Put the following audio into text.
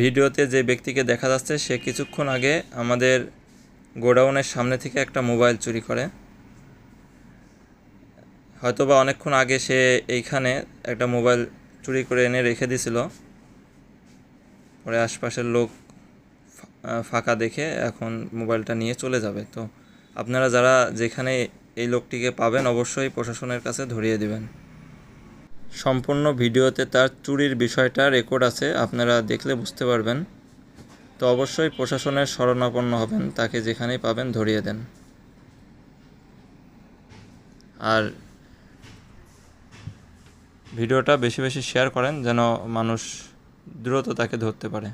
ভিডিওতে যে ব্যক্তিকে দেখা যাচ্ছে, সে কিছুক্ষণ আগে আমাদের গোডাউনের সামনে থেকে একটা মোবাইল চুরি করে। হয়তোবা অনেকক্ষণ আগে সে এইখানে একটা মোবাইল চুরি করে এনে রেখে দিছিল। পরে আশপাশের লোক ফাঁকা দেখে এখন মোবাইলটা নিয়ে চলে যাবে। তো আপনারা যারা যেখানে এই লোকটিকে পাবেন, অবশ্যই প্রশাসনের কাছে ধরিয়ে দিবেন। সম্পূর্ণ ভিডিওতে তার চুরির বিষয়টা রেকর্ড আছে, আপনারা দেখলে বুঝতে পারবেন। তো অবশ্যই প্রশাসনের শরণাপন্ন হবেন, তাকে যেখানেই পাবেন ধরিয়ে দেন। আর ভিডিওটা বেশি বেশি শেয়ার করেন, যেন মানুষ দ্রুত তাকে ধরতে পারে।